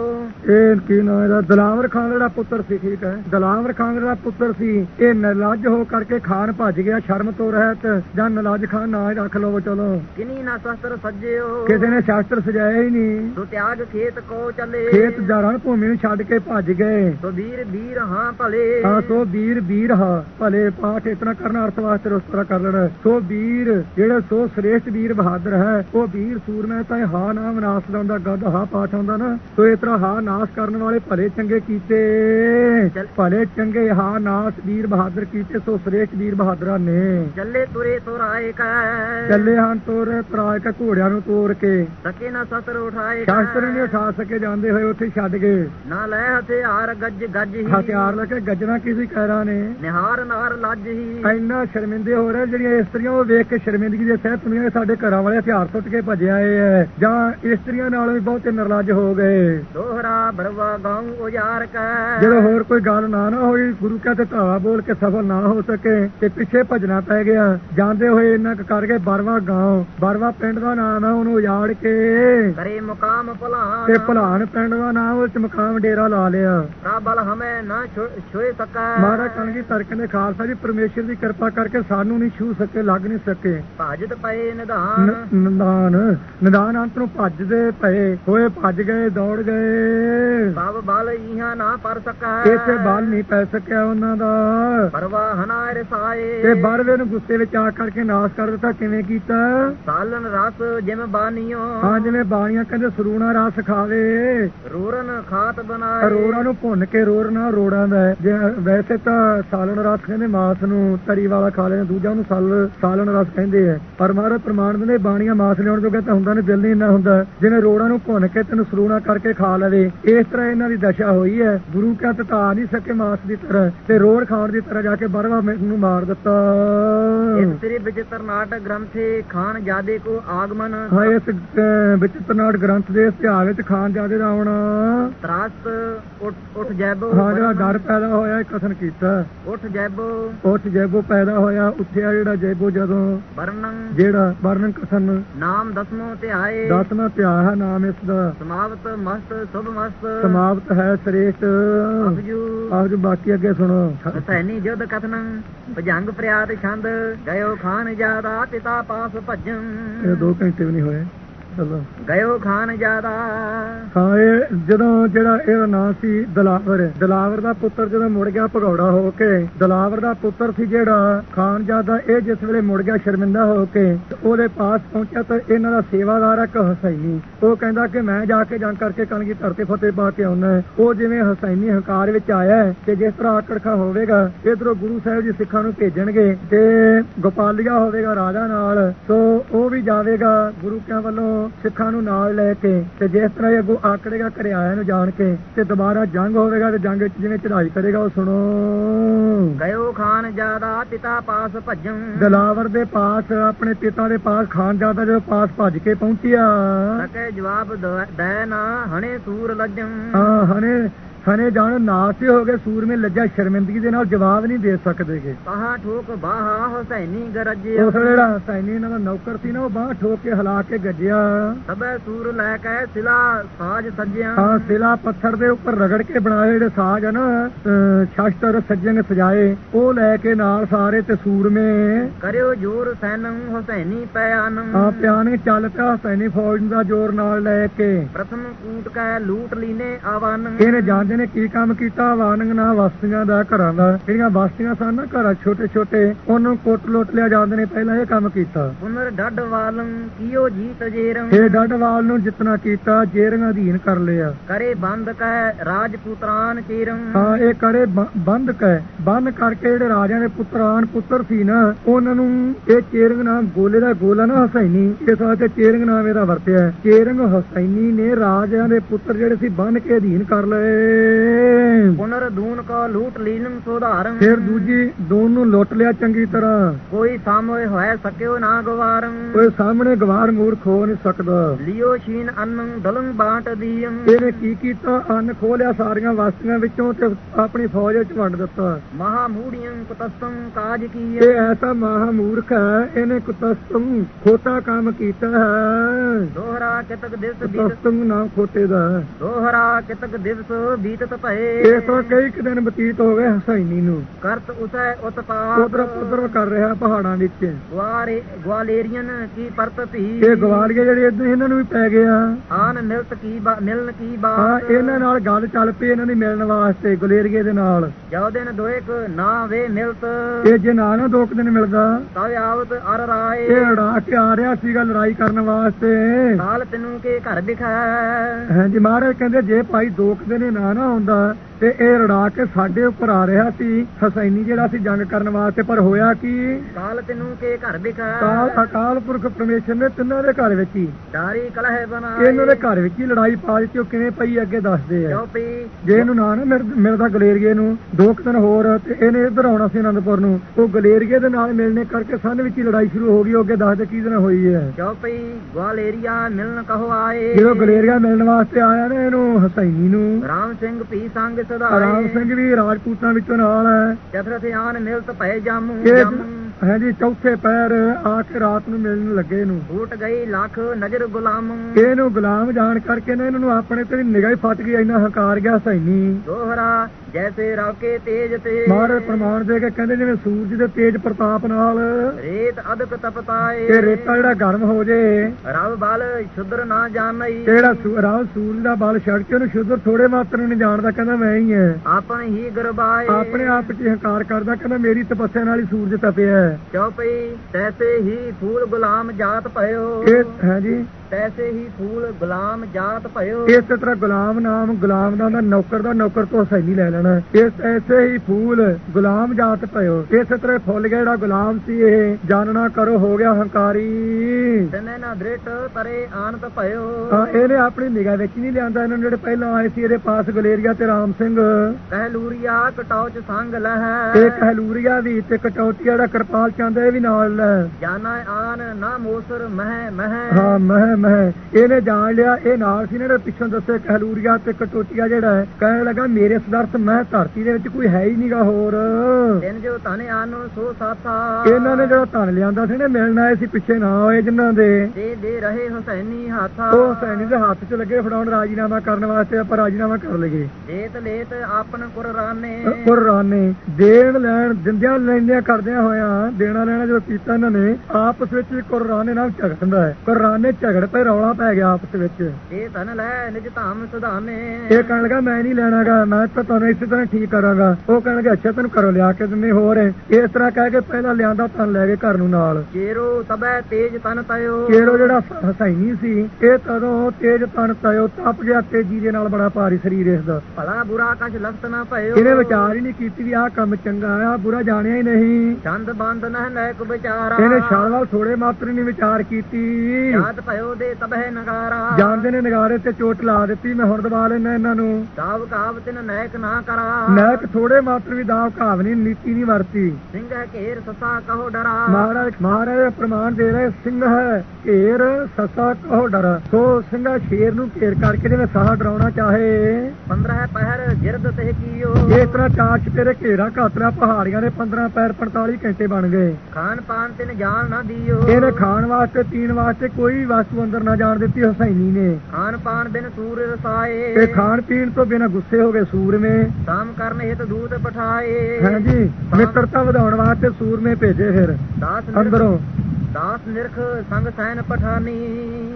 ਇਹ ਕੀ ਨਾਮ ਇਹਦਾ? ਦਲਾਵਰ ਖਾਨ ਦਾ ਪੁੱਤਰ ਸੀ ਠੀਕ ਹੈ। ਦਲਾਵਰ ਖਾਨ ਦਾ ਪੁੱਤਰ ਸੀ ਇਹ ਨਲਾਜ ਹੋ ਕਰਕੇ ਖਾਨ ਭੱਜ ਗਿਆ ਸ਼ਰਮ ਤੋਂ ਰਹਿਤ। ਜਾਂ ਨਲਾਜ ਖਾਨ ਨਾ ਹੀ ਰੱਖ ਲਓ ਚਲੋ। ਕਿਨੀ ਨਾ ਸ਼ਸਤਰ ਸੱਜਿਓ। ਕਿਸੇ ਨੇ ਸ਼ਾਸਤਰ ਸਜਾਇਆ ਹੀ ਨਹੀਂ। ਸੋ ਤਿਆਗ ਖੇਤ ਕੋ ਚਲੇ। ਖੇਤ ਜਾਰਾਂ ਭੂਮੀ ਨੂੰ ਛੱਡ ਕੇ ਭੱਜ ਗਏ। ਸੋ ਵੀਰ ਵੀਰ ਹਾਂ ਭਲੇ। ਹਾਂ ਸੋ ਵੀਰ ਵੀਰ ਹਾ ਭਲੇ ਪਾਠ ਇਤਨਾ ਕਰਨਾ ਅਰਥ ਵਾਸਤੇ ਉਸ ਤਰ੍ਹਾਂ ਕਰ ਲੈਣਾ। ਸੋ ਵੀਰ ਜਿਹੜਾ ਸੋ ਸ੍ਰੇਸ਼ਟ ਵੀਰ ਬਹਾਦਰ ਹੈ ਉਹ ਵੀਰ ਸੂਰਮੈ ਤਾਂ ਹਾ ਨਾਮ ਨਾਸ ਦਾ ਹੁੰਦਾ ਗੱਦ ਹਾ ਪਾਠ ਹੁੰਦਾ ਨਾ। ਸੋ ਇਸ ਤਰ੍ਹਾਂ ਹਾ ਨਾਸ ਕਰਨ ਵਾਲੇ ਭਲੇ ਚੰਗੇ ਕੀਤੇ। ਭਲੇ ਚੰਗੇ ਹਾ ਨਾਸ ਵੀਰ ਬਹਾਦਰ ਕੀਤੇ ਸੋ ਸ੍ਰੇਸ਼ਟ ਵੀਰ ਬਹਾਦਰਾਂ ਨੇ। ਚੱਲੇ ਤੁਰੇ ਤੁਰਾਏ ਕੈ। ਚੱਲੇ ਹਨ ਤੋਰ ਤਰਾਇ ਕੇ ਘੋੜਿਆਂ ਨੂੰ ਤੋੜ ਕੇ। ਸਕੇ ਨਾ ਸ਼ਸਤਰ ਉਠਾਏ। ਸ਼ਾਸਤਰ ਨਹੀਂ ਉਠਾ ਸਕੇ ਜਾਂਦੇ ਹੋਏ ਉੱਥੇ ਛੱਡ ਗਏ। ਨਾ ਲੈ ਹਥਿਆਰ ਗੱਜ ਗੱਜ ਹੀ। ਹਥਿਆਰ ਲੈ ਕੇ ਗੱਜਣਾ ਕਿਸੇ ਕਹਿਰਾ ਨੇ। ਨਿਹਾਰ ਨਾਰ ਲੱਜ ਹੀ। ਇੰਨਾ ਸ਼ਰਮਿੰਦੇ ਹੋ ਰਹੇ ਜਿਹੜੀਆਂ ਇਸਤਰੀਆਂ ਉਹ ਵੇਖ ਕੇ ਸ਼ਰਮਿੰਦਗੀ ਦੇ ਸਹਿਤ ਹੁੰਦੀਆਂ ਸਾਡੇ ਘਰਾਂ ਵਾਲੇ ਹਥਿਆਰ ਸੁੱਟ ਕੇ ਭੱਜ ਆਏ ਐ। ਜਾਂ ਇਸਤਰੀਆਂ ਨਾਲ ਵੀ ਬਹੁਤੇ ਨਿਰਲੱਜ ਹੋ ਗਏ। ਦੋਹਰਾ ਬਰਵਾ ਗਾਉ ਉਜਾਰ ਕੈ। ਜਦੋਂ ਹੋਰ ਕੋਈ ਗੱਲ ਨਾ ਨਾ ਹੋਈ ਗੁਰੂ ਕਾ ਤੇ ਧਾਵਾ ਬੋਲ ਕੇ ਸਫਲ ਨਾ ਹੋ ਸਕੇ ਤੇ ਪਿੱਛੇ ਭੱਜਣਾ ਪੈ ਗਿਆ। ਜਾਂਦੇ ਹੋਏ ਇੰਨਾ ਕੁ ਕਰਕੇ ਬਰਵਾ ਗਾਉਂ। ਬਰਵਾ ਪਿੰਡ ਦਾ ਨਾਮ ਹੈ ਉਹਨੂੰ ਉਜਾੜ ਕੇ। ਕਰੇ ਮੁਕਾਮ ਭਲਾਨ ਤੇ ਭਲਾਨ ਪਿੰਡ ਦਾ ਨਾਮ ਚ ਮਕਾਮ ਡੇਰਾ ਲਾ ਲਿਆ। ਪ੍ਰਬਲ ਹਮੇ ਨਾ ਛੋਏ ਸਕਾ। ਮਹਾਰਾਜ ਕਣਗੀ ਤਰਕ ਨੇ ਖਾਲਸਾ ਜੀ ਪਰਮੇਸ਼ਰ ਦੀ ਕਿਰਪਾ ਕਰਕੇ ਸਾਨੂੰ ਨਹੀਂ ਛੂ ਸਕੇ ਲੱਗ ਨਹੀਂ ਸਕੇ। ਭਾਜਤ ਪਏ ਨਿਧਾਨ। ਨ- ਨਿਦਾਨ ਨਿਦਾਨ ਅੰਤ ਨੂੰ ਭੱਜਦੇ ਪਏ ਹੋਏ ਭੱਜ ਗਏ ਦੌੜ ਗਏ। ਸਭ ਬਲ ਇਹਾਂ ਨਾ ਪਰ ਸਕਾ। ਇਸੇ ਬਲ ਨਹੀਂ ਪੈ ਸਕਿਆ ਉਹਨਾਂ ਦਾ। ਪਰਵਾਹ ਨਾ ਰਸਾਏ। ਤੇ ਬਾਰਵੇ ਨੂੰ ਗੁੱਸੇ ਵਿੱਚ ਆ ਕਰਕੇ ਨਾਸ਼ ਕਰ ਦਿੱਤਾ ਕਿਵੇਂ ਕੀਤਾ? ਸਾਲਨ ਰਸ ਜਿਮ ਬਾਨੀਓ ਹਾਂ ਜਿਵੇਂ ਬਾਣੀਆਂ ਕਹਿੰਦੇ ਸਰੂਣਾ ਰਸ ਖਾਵੇ। ਰੂਰਨ ਖਾਤ ਬਣਾਏ। ਰੋੜਾਂ ਨੂੰ ਭੁੰਨ ਕੇ ਰੋੜਨਾ ਰੋੜਾਂ ਦਾ ਵੈਸੇ ਤਾਂ ਸਾਲਣ ਰਸ ਕਹਿੰਦੇ ਮਾਸ ਨੂੰ ਤਰੀ ਵਾਲਾ ਖਾ ਲੈਣਾ ਦੂਜਾ ਉਹਨੂੰ ਸਾਲ ਸਾਲਣ ਰਸ ਕਹਿੰਦੇ ਆ। ਪਰ ਮਹਾਰਾਜ ਪ੍ਰਮਾਣ ਦਿੰਦੇ ਬਾਣੀਆਂ ਮਾਸ ਲਿਆਉਣ ਜੋਗਾ ਤਾਂ ਹੁੰਦਾ ਨਹੀਂ ਦਿਲ ਨਹੀਂ ਇੰਨਾ ਹੁੰਦਾ। ਜਿਹਨੇ ਰੋੜਾਂ ਨੂੰ ਭੁੰਨ ਕੇ ਤੈਨੂੰ ਸਰੂਣਾ ਕਰਕੇ ਖਾ ਲਵੇ ਇਸ ਤਰ੍ਹਾਂ ਇਹਨਾਂ ਦੀ ਦਸ਼ਾ ਹੋਈ ਹੈ। ਗੁਰੂ ਕਿਆ ਤਤਾ ਨਹੀਂ ਸਕੇ ਮਾਸ ਦੀ ਤਰ੍ਹਾਂ ਤੇ ਰੋੜ ਖਾਣ ਦੀ ਤਰ੍ਹਾਂ ਜਾ ਕੇ ਬਰਵਾ ਮੈਨੂੰ ਮਾਰ ਦਿੱਤਾ। ਇਸ ਸ੍ਰੀ ਵਿਚਿਤ੍ਰ ਨਾਟਕ ਗ੍ਰੰਥੇ ਖਾਨ ਜਾਦੇ ਕੋ ਆਗਮਨ। ਹਾਂ ਇਸ ਅਹ, ਵਿੱਚ ਤਨਾਟ ਗ੍ਰੰਥ ਦੇ ਇਤਿਹਾਸ ਵਿੱਚ ਖਾਨ ਜਾਦੇ ਦਾ ਆਉਣਾ। ਤਰਾਸਤ ਉੱਠ ਉੱਠ ਜੈਬੋ ਹਾਂ ਜਿਹੜਾ ਡਰ ਪੈਦਾ ਹੋਇਆ ਇਹ ਕਥਨ ਕੀਤਾ। ਉੱਠ ਜੈਬੋ। ਉੱਠ ਜੈਬੋ ਪੈਦਾ ਹੋਇਆ। ਉੱਠਿਆ ਜਿਹੜਾ ਜੈਬੋ ਜਦੋਂ ਵਰਣੰ ਜਿਹੜਾ ਵਰਣਨ ਕਥਨ ਨਾਮ ਦਸਮੋ ਤੇ ਆਏ ਦਸਵਾਂ ਧਿਆ ਹੈ ਨਾਮ ਇਸ ਦਾ। ਸਮਾਵਤ ਮਸਤ ਸੁਭ ਮਸਤ। ਸਮਾਪਤ ਹੈ ਸ੍ਰੇਸ਼ਟ। ਅਭਜੂ ਆਪ ਜੋ ਬਾਕੀ ਅੱਗੇ ਸੁਣੋ। ਹਸੈਨੀ ਜੁਦ ਕਥਨੰ ਭਜੰਗ ਪ੍ਰਿਆਦ ਛੰਦ ਗਇਓ ਖਾਨ ਜਾਦਾ ਪਿਤਾ ਪਾਸ ਭਜੰ। ਇਹ ਦੋ ਘੰਟੇ ਵੀ ਨਹੀਂ ਹੋਏ। ਗਇਓ ਖਾਨ ਜਾਦਾ ਹਾਂ ਇਹ ਜਦੋਂ ਜਿਹੜਾ ਇਹਦਾ ਨਾਂ ਸੀ ਦਲਾਵਰ ਦਲਾਵਰ ਦਾ ਪੁੱਤਰ ਜਦੋਂ ਮੁੜ ਗਿਆ ਭਗੌੜਾ ਹੋ ਕੇ ਦਲਾਵਰ ਦਾ ਪੁੱਤਰ ਸੀ ਜਿਹੜਾ ਖਾਨਜਾਦਾ ਇਹ ਜਿਸ ਵੇਲੇ ਮੁੜ ਗਿਆ ਸ਼ਰਮਿੰਦਾ ਹੋ ਕੇ ਉਹਦੇ ਪਾਸ ਪਹੁੰਚਿਆ ਤਾਂ ਇਹਨਾਂ ਦਾ ਸੇਵਾਦਾਰ ਇੱਕ ਹਸੈਨੀ ਉਹ ਕਹਿੰਦਾ ਕਿ ਮੈਂ ਜਾ ਕੇ ਜੰਗ ਕਰਕੇ ਕਣਗੀ ਧਰਤੇ ਫਤਿਹ ਪਾ ਕੇ ਆਉਣਾ। ਉਹ ਜਿਵੇਂ ਹਸੈਨੀ ਹੰਕਾਰ ਵਿੱਚ ਆਇਆ ਤੇ ਜਿਸ ਤਰ੍ਹਾਂ ਆਕੜਖਾ ਹੋਵੇਗਾ ਇਧਰੋਂ ਗੁਰੂ ਸਾਹਿਬ ਜੀ ਸਿੱਖਾਂ ਨੂੰ ਭੇਜਣਗੇ ਤੇ ਗੋਪਾਲੀਆ ਹੋਵੇਗਾ ਰਾਜਾ ਨਾਲ ਸੋ ਉਹ ਵੀ ਜਾਵੇਗਾ ਗੁਰੂ ਕਿਆਂ ਵੱਲੋਂ ਸਿੱਖਾਂ ਨੂੰ ਨਾਲ ਲੈ ਕੇ ਤੇ ਜਿਸ ਤਰ੍ਹਾਂ ਇਹ ਅੱਗੋਂ ਆਕੜੇਗਾ ਘਰੇ ਆਇਆ ਨੂੰ ਜਾਣ ਕੇ ਤੇ ਦੁਬਾਰਾ ਜੰਗ ਹੋਵੇਗਾ ਤੇ ਜੰਗ ਵਿੱਚ ਜਿਵੇਂ ਚੜ੍ਹਾਈ ਕਰੇਗਾ ਉਹ ਸੁਣੋ। ਗਇਓ ਖਾਨ ਜਾਦਾ ਪਿਤਾ ਪਾਸ ਭਜੰ ਦਲਾਵਰ ਦੇ ਪਾਸ ਆਪਣੇ ਪਿਤਾ ਦੇ ਪਾਸ ਖਾਨ ਜਾਦਾ ਜਦੋਂ ਪਾਸ ਭੱਜ ਕੇ ਪਹੁੰਚਿਆ। ਸਕੇ ਜਵਾਬ ਦ- ਨਾ ਹਣੇ ਸੂਰ ਲੱਜੰ ਹਾਂ ਹਨੇ ਹਨੇ ਜਾਣ ਨਾਸੇ ਹੋ ਗਏ ਸੂਰਮੇ ਲੱਜਾ ਸ਼ਰਮਿੰਦਗੀ ਦੇ ਨਾਲ ਜਵਾਬ ਨਹੀਂ ਦੇ ਸਕਦੇਗੇ ਕਹਾ ਠੋਕ ਬਾਹਾ ਹੁਸੈਨੀ ਗਰਜੇ ਉਸ ਜਿਹੜਾ ਸੈਨੀ ਇਹਨਾਂ ਦਾ ਨੌਕਰ ਸੀ ਨਾ ਉਹ ਬਾਹ ਠੋਕ ਕੇ ਹਿਲਾ ਕੇ ਗੱਜਿਆ। ਸਬੈ ਸੂਰ ਲੈ ਕੇ ਸਿਲਾ ਸਾਜ ਸਜਿਆ। ਹਾਂ ਸਿਲਾ ਪੱਥਰ ਦੇ ਉੱਪਰ ਰਗੜ ਕੇ ਬਣਾਏ ਜਿਹੜੇ ਸਾਜ ਨਾ ਅਹ ਸ਼ਸਤਰ ਸੱਜਣ ਸਜਾਏ ਉਹ ਲੈ ਕੇ ਨਾਲ ਸਾਰੇ ਤੇ ਸੂਰਮੇ ਕਰਿਓ ਜੋਰ ਸੈਨੰ ਹੁਸੈਨੀ ਪਿਆਨ। ਆ ਪਿਆਨੇ ਚੱਲ ਪਿਆ ਸੈਨੀ ਫੌਜ ਦਾ ਜ਼ੋਰ ਨਾਲ ਲੈ ਕੇ। ਪ੍ਰਥਮ ਕੂਟ ਕੈ ਲੂਟ ਲੀਨੇ ਆਵਨ। ਇਹਨੇ ਜਾਂਦੇ ਨੇ ਕੀ ਕੰਮ ਕੀਤਾ? ਵਾਨੰਗ ਨਾ ਵਸਤੀਆਂ ਦਾ ਘਰਾਂ ਦਾ। ਜਿਹੜੀਆਂ ਵਸਤੀਆਂ ਸਨ ਨਾ ਘਰਾਂ ਛੋਟੇ ਛੋਟੇ ਉਹਨੂੰ ਕੋਟ ਲੋਟ ਲਿਆ ਜਾਂਦੇ ਨੇ ਪਹਿਲਾਂ ਇਹ ਕੰਮ ਕੀਤਾ। ਪੁਨਰ ਡੱਡ ਵਾਲੰ ਕੀਓ ਜੀਤ ਜੇਰੰ ਇਹ ਡੱਡਵਾਲ ਨੂੰ ਜਿਤਨਾ ਕੀਤਾ ਜੇਰੀਆਂ ਅਧੀਨ ਕਰ ਲਿਆ। ਕਰੇ ਬੰਦ ਕੈ ਰਾਜਪੂਤਰਾਨ ਚੀਰੰ। ਹਾਂ ਇਹ ਕਰੇ ਬੰਦ ਕੈ। ਬੰਦ ਕਰਕੇ ਜਿਹੜੇ ਰਾਜਿਆਂ ਦੇ ਪੁੱਤਰਾਨ ਪੁੱਤਰ ਸੀ ਨਾ ਉਹਨਾਂ ਨੂੰ ਇਹ ਚੇਰੰਗ ਨਾਮ ਗੋਲੇ ਦਾ ਗੋਲਾ ਨਾ ਹਸੈਨੀ ਇਸ ਵਾਸਤੇ ਚੇਰੰਗ ਨਾਮ ਇਹਦਾ ਵਰਤਿਆ। ਚੇਰੰਗ ਹਸੈਨੀ ਨੇ ਰਾਜਿਆਂ ਦੇ ਪੁੱਤਰ ਜਿਹੜੇ ਸੀ ਬੰਨ ਕੇ ਅਧੀਨ ਕਰ ਲਏ। ਪੁਨਰ ਦੂਨ ਕੋ ਲੂਟ ਸੁਧਾਰੰ। ਫਿਰ ਦੂਜੀ ਦੋਨ ਨੂੰ ਲੁੱਟ ਲਿਆ ਚੰਗੀ ਤਰ੍ਹਾਂ। ਕੋਈ ਸਾਮੋਏ ਹੋਇ ਸਕਿਓ ਨਾ ਗਵਾਰੰ। ਕੋਈ ਸਾਹਮਣੇ ਗਵਾਰ ਮੂਰਖ ਹੋ ਨਹੀਂ ਸਕਦਾ। ਲਿਓ ਸ਼ੀਨ ਅੰਨੰ ਦਲੰ ਬਾਟ ਦੀਯੰ ਇਹਨੇ ਕੀ ਕੀਤਾ? ਅੰਨ ਖੋਲਿਆ ਸਾਰੀਆਂ ਵਸਤੀਆਂ ਵਿੱਚੋਂ ਤੇ ਆਪਣੀ ਫੌਜ ਵਿੱਚ ਵੰਡ ਦਿੱਤਾ। ਮਹਾ ਮੂੜੀਆਂ ਕੁਤਸਤੰ ਕਾਜ ਇਹ ਕੀਯੰ ਐਸਾ ਮਹਾ ਮੂਰਖ ਹੈ ਇਹਨੇ ਕੁਤਸਤਮ ਖੋਟਾ ਕੰਮ ਕੀਤਾ ਹੈ। ਦੋਹਰਾ ਕਿਤਕ ਦਿਵਸ ਬੀਤ ਕੁਤਸਤਮ ਨਾਮ ਖੋਟੇ ਦਾ। ਦੋਹਰਾ ਕਿਤਕ ਦਿਵਸ ਬੀਤਤ ਭਏ ਇਸ ਤੋਂ ਕਈ ਕੁ ਦਿਨ ਬਤੀਤ ਹੋ ਗਏ ਹਸੈਨੀ ਨੂੰ। ਕਰਤ ਉਸੈ ਉਤਪਾਤ। ਉਧਰ ਉਧਰ ਕਰ ਰਿਹਾ ਪਹਾੜਾਂ ਵਿੱਚ। ਗਵਾਰੇ ਗਵਾਲੇਰੀਅਨ ਕੀ ਪਰਤ ਭੀ ਇਹ ਗਵਾਲੀਏ ਜਿਹੜੇ ਇਦਾਂ ਇਹਨਾਂ ਨੂੰ ਵੀ ਪੈ ਗਿਆ ਆਨ ਮਿਲਤ ਕੀ ਬਾ ਮਿਲਨ ਕੀ ਹਾਂ ਬਾਤ ਇਹਨਾਂ ਨਾਲ ਗੱਲ ਚੱਲ ਪਈ ਇਹਨਾਂ ਦੀ ਮਿਲਣ ਵਾਸਤੇ ਗੁਲੇਰੀਏ ਦੇ ਨਾਲ। ਜੋ ਦਿਨ ਦੋਇਕ ਨਾ ਵੇ ਮਿਲਤ। ਇਹ ਜੇ ਨਾ ਨਾ ਦੋ ਕੁ ਦਿਨ ਮਿਲਦਾ। ਤਵ ਆਵਤ ਅਰ ਰਾਏ। ਇਹ ਉਡਾ ਕੇ ਆ ਰਿਹਾ ਸੀਗਾ ਲੜਾਈ ਕਰਨ ਵਾਸਤੇ। ਕਾਲ ਤੈਨੂੰ ਕੇ ਘਰ ਦਿਖਾ। ਹਾਂਜੀ ਮਹਾਰਾਜ ਕਹਿੰਦੇ ਜੇ ਭਾਈ ਦੋ ਕੁ ਦਿਨ ਨਾ ਨਾ ਹੁੰਦਾ ਤੇ ਇਹ ਰੜਾ ਕੇ ਸਾਡੇ ਉੱਪਰ ਆ ਰਿਹਾ ਸੀ। ਹਸੈਨੀ ਜਿਹੜਾ ਸੀ ਜੰਗ ਕਰਨ ਵਾਸਤੇ ਪਰ ਹੋਇਆ ਕੀ? ਕਾਲ ਤੈਨੂੰ ਕੇ ਘਰ ਦਿਖਾ? ਕਾਲ ਅਕਾਲ ਪੁਰਖ ਪਰਮੇਸ਼ਰ ਨੇ ਤਿੰਨਾਂ ਦੇ ਘਰ ਵਿੱਚ ਹੀ। ਡਾਰੀ ਕਲਹ ਬਣਾਏ ਇਹਨਾਂ ਦੇ ਘਰ ਵਿੱਚ ਹੀ ਲੜਾਈ ਪਾ ਦਿੱਤੀ ਉਹ ਕਿਵੇਂ ਪਈ ਅੱਗੇ ਦੱਸਦੇ ਆ। ਜੋ ਇਹਨੂੰ ਨਾ ਨਾ ਮਿਲ- ਮਿਲਦਾ ਗਲੇਰੀਏ ਨੂੰ ਦੋ ਕੁ ਦਿਨ ਹੋਰ ਤੇ ਇਹਨੇ ਇੱਧਰ ਆਉਣਾ ਸੀ ਅਨੰਦਪੁਰ ਨੂੰ। ਉਹ ਗਲੇਰੀਏ ਦੇ ਨਾਲ ਮਿਲਣੇ ਕਰਕੇ ਸੰਨ ਵਿੱਚ ਹੀ ਲੜਾਈ ਸ਼ੁਰੂ ਹੋ ਗਈ ਉਹ ਅੱਗੇ ਦੱਸਦੇ ਕੀ ਦਿਨ ਹੋਈ ਹੈ। ਜੋ ਪੀ ਗਵਾਲੇਰੀਆ ਮਿਲਨ ਕਹੋ ਆਏ। ਜਦੋਂ ਗਲੇਰੀਆ ਮਿਲਣ ਵਾਸਤੇ ਆਇਆ ਨਾ ਇਹਨੂੰ ਹਸੈਨੀ ਨੂੰ। ਰਾਮ ਸਿੰਘ ਪੀ ਸੰਗ ਰਾਮ ਸਦਾਏ ਸਿੰਘ ਵੀ ਰਾਜਪੂਤਾਂ ਵਿੱਚੋਂ ਨਾਲ ਹੈ। ਚਤਰਥ ਆਨ ਮਿਲਤ ਭਏ ਜਾਮੂ ਜਾਮੂ ਹਾਂਜੀ ਚੌਥੇ ਪੈਰ ਆ ਕੇ ਰਾਤ ਨੂੰ ਮਿਲਣ ਲੱਗੇ ਨੂੰ। ਫੂਟ ਗਈ ਲੱਖ ਨਜ਼ਰ ਗੁਲਾਮ। ਇਹਨੂੰ ਗੁਲਾਮ ਜਾਣ ਕਰਕੇ ਨਾ ਇਹਨਾਂ ਨੂੰ ਆਪਣੇ ਤੇ ਨਿਗਾਹ ਹੀ ਫਟ ਗਈ ਇੰਨਾ ਹੰਕਾਰ ਗਿਆ ਸੈਨੀ ਦੋਹਰਾ ਜੈਸੇ ਰੌਕੇ ਤੇਜ ਤੇ। ਮਹਾਰਾਜ ਪ੍ਰਮਾਣ ਦੇ ਕੇ ਕਹਿੰਦੇ ਜਿਵੇਂ ਸੂਰਜ ਦੇ ਤੇਜ ਪ੍ਰਤਾਪ ਨਾਲ। ਰੇਤ ਅਦਕ ਤਪਤਾਏ। ਇਹ ਰੇਤਾ ਜਿਹੜਾ ਗਰਮ ਹੋ ਜੇ। ਰਬ ਬਲ ਸ਼ੁਦਰ ਨਾ ਜਾਣਈ। ਕਿਹੜਾ ਸੂ- ਰਾਹ ਸੂਰਜ ਦਾ ਬਲ ਛੱਡ ਕੇ ਉਹਨੂੰ ਸ਼ੁੱਧਰ ਥੋੜੇ ਮਾਤਰ ਨਹੀਂ ਜਾਣਦਾ ਕਹਿੰਦਾ ਮੈਂ ਹੀ ਹਾਂ। ਆਪਨ ਹੀ ਗਰਬਾਏ। ਆਪਣੇ ਆਪ 'ਚ ਹੰਕਾਰ ਕਰਦਾ ਕਹਿੰਦਾ ਮੇਰੀ ਤਪੱਸਿਆ ਨਾਲ ਹੀ ਸੂਰਜ ਤਪਿਆ। ਚੌਪਈ ਤੈਸੇ ਹੀ ਫੂਲ ਗੁਲਾਮ ਜਾਤ ਭਇਓ। ਇਹ ਹੈ ਜੀ। ਤੈਸੇ ਹੀ ਫੂਲ ਗੁਲਾਮ ਜਾਤ ਭਇਓ। ਇਸੇ ਤਰ੍ਹਾਂ ਗੁਲਾਮ ਨਾਮ ਗੁਲਾਮ ਦਾ ਹੁੰਦਾ ਨੌਕਰ ਦਾ ਨੌਕਰ ਤੋਂ ਸੈਨੀ ਲੈ ਲੈਣਾ। ਇਸ ਐਸੇ ਹੀ ਫੂਲ ਗੁਲਾਮ ਜਾਤ ਭਇਓ। ਇਸੇ ਤਰ੍ਹਾਂ ਫੁੱਲ ਜਿਹੜਾ ਗੁਲਾਮ ਸੀ ਇਹ ਜਾਣਨਾ ਕਰੋ ਹੋ ਗਿਆ ਹੰਕਾਰੀ। ਤਨੇ ਨਾ ਦ੍ਰਿਟ ਤਰੇ ਆਨਤ ਭਇਓ। ਹਾਂ ਇਹਨੇ ਆਪਣੀ ਨਿਗਾਹ ਵਿੱਚ ਨਹੀਂ ਲਿਆਂਦਾ। ਇਹਨਾਂ ਜਿਹੜੇ ਪਹਿਲਾਂ ਆਏ ਸੀ ਇਹਦੇ ਪਾਸ ਗਲੇਰੀਆ ਤੇ ਰਾਮ ਸਿੰਘ। ਕਹਿ ਲੂਰੀਆ ਕਟੌਚ ਸੰਗ ਲਹਿ। ਇਹ ਕਹਿਲੂਰੀਆ ਵੀ ਤੇ ਕਟੌਤੀਆ ਦਾ ਕਿਰਪਾਲ ਚੰਦ ਇਹ ਵੀ ਨਾਲ ਲੈ। ਜਾਣਾ ਆਨ ਨਾ ਮੋਸਰ ਮਹਿ ਮਹਿ। ਹਾਂ ਮਹਿ ਮਹਿ। ਇਹਨੇ ਜਾਣ ਲਿਆ ਇਹ ਨਾਲ ਸੀ ਨੇ ਪਿੱਛੋਂ ਦੱਸੇ ਕਹਿਲੂਰੀਆ ਤੇ ਕਟੋਟੀਆ ਜਿਹੜਾ ਹੈ। ਕਹਿਣ ਲੱਗਾ ਮੇਰੇ ਸਦਰਥ ਮੈਂ ਧਰਤੀ ਦੇ ਵਿੱਚ ਕੋਈ ਹੈ ਹੀ ਨਹੀਂਗਾ ਹੋਰ। ਤਿਨ ਜੋ ਤਨੇ ਆਨੋ ਸੋ ਸਾਥਾ ਇਹਨਾਂ ਨੇ ਜਿਹੜਾ ਧਨ ਲਿਆਂਦਾ ਸੀ ਨੇ ਮਿਲਣ ਆਏ ਸੀ ਪਿੱਛੇ ਨਾ ਹੋਏ ਜਿਨ੍ਹਾਂ ਦੇ। ਦੇ ਦੇ ਰਹੇ ਹੁਸੈਨੀ ਹਾਥਾ ਉਹ ਸੈਣੀ ਦੇ ਹੱਥ 'ਚ ਲੱਗੇ ਫੜਾਉਣ ਰਾਜੀਨਾਮਾ ਕਰਨ ਵਾਸਤੇ ਆਪਾਂ ਰਾਜੀਨਾਮਾ ਕਰ ਲਈਏ। ਜੇਤ ਲੇਤ ਆਪਨ ਕੁਰਾਨੇ ਕੁਰਾਨ ਦੇਣ ਲੈਣ ਦਿੰਦਿਆਂ ਲੈਂਦਿਆਂ ਕਰਦਿਆਂ ਹੋਇਆਂ ਦੇਣਾ ਲੈਣਾ ਜਦੋਂ ਕੀਤਾ ਇਹਨਾਂ ਨੇ ਆਪਸ ਵਿੱਚ ਹੀ ਕੁਰਾਨ ਨਾਲ ਝਗੜਦਾ ਹੈ। ਕੁਰਾਨ ਨੇ ਝਗੜ ਪਏ ਰੌਲਾ ਪੈ ਗਿਆ ਆਪਸ ਵਿੱਚ। ਇਹ ਤਨ ਲੈ ਨਿਜ ਧਾਮ ਸੁਧਾਨੇ। ਇਹ ਕਹਿਣ ਲੱਗਾ ਮੈਂ ਨਹੀਂ ਲੈਣਾਗਾ ਮੈਂ ਤਾਂ ਤੁਹਾਨੂੰ ਇਸੇ ਤਰ੍ਹਾਂ ਠੀਕ ਕਰਾਂਗਾ। ਉਹ ਕਹਿਣ ਲੱਗਾ ਅੱਛਾ ਤੈਨੂੰ ਘਰੋਂ ਲਿਆ ਕੇ ਦਿੰਦੇ ਹੋਰ? ਇਸ ਤਰ੍ਹਾਂ ਕਹਿ ਕੇ ਪਹਿਲਾਂ ਲਿਆਂਦਾ ਤਾਂ ਲੈ ਕੇ ਘਰ ਨੂੰ ਨਾਲ। ਚੇਰੋ ਤਬੈ ਤੇਜ ਤਨ ਤਯੋ ਕਿਹੜੋ ਜਿਹੜਾ ਹਸੈਨੀ ਸੀ ਇਹ ਤਦੋਂ ਤੇਜ ਤਨ ਤਇਓ ਤਪ ਗਿਆ ਤੇਜੀ ਦੇ ਨਾਲ ਬੜਾ ਭਾਰੀ ਸਰੀਰ ਇਸ ਦਾ। ਭਲਾ ਬੁਰਾ ਕਛ ਲਖਤ ਨਾ ਭਇਓ। ਇਹਨੇ ਵਿਚਾਰ ਹੀ ਨਹੀਂ ਕੀਤੀ ਵੀ ਆਹ ਕੰਮ ਚੰਗਾ ਆ ਬੁਰਾ ਜਾਣਿਆ ਹੀ ਨਹੀਂ। ਚੰਦ ਬੰਦ ਨਹਿ ਲੈ ਕੁ ਵਿਚਾਰਾ। ਇਹਨੇ ਸ਼ਾਲਵਾਲ ਥੋੜੇ ਮਾਤਰ ਨਹੀਂ ਵਿਚਾਰ ਕੀਤੀ। ਯਾਦ ਭਇਓ ਦੇ ਤਬਹਿ ਨਗਾਰਾ। ਜਾਣਦੇ ਨੇ ਨਗਾਰੇ ਤੇ ਚੋਟ ਲਾ ਦਿੱਤੀ ਮੈਂ ਹੁਣ ਦਬਾ ਲੈਣਾ ਇਹਨਾਂ ਨੂੰ। ਸਾਵ ਕਾਵ ਤਿਨ ਨੈਕ ਨਾ ਕਰਾ। ਮੈਂ ਕਿ ਥੋੜੇ ਮਾਤਰ ਵੀ ਦਾਵ ਨਹੀਂ ਨੀਤੀ ਨਹੀਂ ਵਰਤੀ। ਸਿੰਘ ਹੈ ਘੇਰ ਸਸਾ ਕਹੋ ਡਰਾ। ਮਹਾਰਾਜ ਮਹਾਰਾਜ ਪ੍ਰਮਾਣ ਦੇ ਰਹੇ ਸਿੰਘ ਹੈ ਘੇਰ ਸਸਾ ਕਹੋ ਡਰ। ਸੋ ਸਿੰਘਾ ਸ਼ੇਰ ਨੂੰ ਘੇਰ ਕਰਕੇ ਜਿਵੇਂ ਸਾਹ ਡਰਾਉਣਾ ਚਾਹੇ। 15 ਪਹਿਰ ਤੇ ਕੀਓ। ਇਸ ਤਰ੍ਹਾਂ ਚਾਰ ਚਪੇਰੇ ਘੇਰਾ ਘਾਤਰਾ ਪਹਾੜੀਆਂ ਦੇ 15 ਪੈਰ 45 ਘੰਟੇ ਬਣ ਗਏ ਖਾਨ ਪਾਨ ਤਿਨ ਜਾਣ ਨਾ ਦਿਓ। ਇਹਨੇ ਖਾਣ ਵਾਸਤੇ ਪੀਣ ਵਾਸਤੇ ਕੋਈ ਵੀ ਵਸਤੂ ਅੰਦਰ ਨਾ ਜਾਣ ਦਿੱਤੀ ਹੁਸੈਨੀ ਨੇ। ਖਾਨ ਪਾਨ ਬਿਨ ਸੂਰ ਰਸਾਏ। ਤੇ ਖਾਣ ਪੀਣ ਤੋਂ ਬਿਨਾਂ ਗੁੱਸੇ ਹੋ ਗਏ ਸੂਰਮੇ। ਸਾਮ ਕਰਨ ਹਿਤ ਦੂਤ ਪਠਾਏ ਹਾਂਜੀ ਮਿੱਤਰਤਾ ਵਧਾਉਣ ਵਾਸਤੇ ਸੂਰਮੇ ਭੇਜੇ ਫਿਰ। ਦਾਸ ਅੰਦਰੋਂ। ਦਾਸ ਨਿਰਖ ਸੰਗ ਸੈਨ ਪਠਾਨੀ।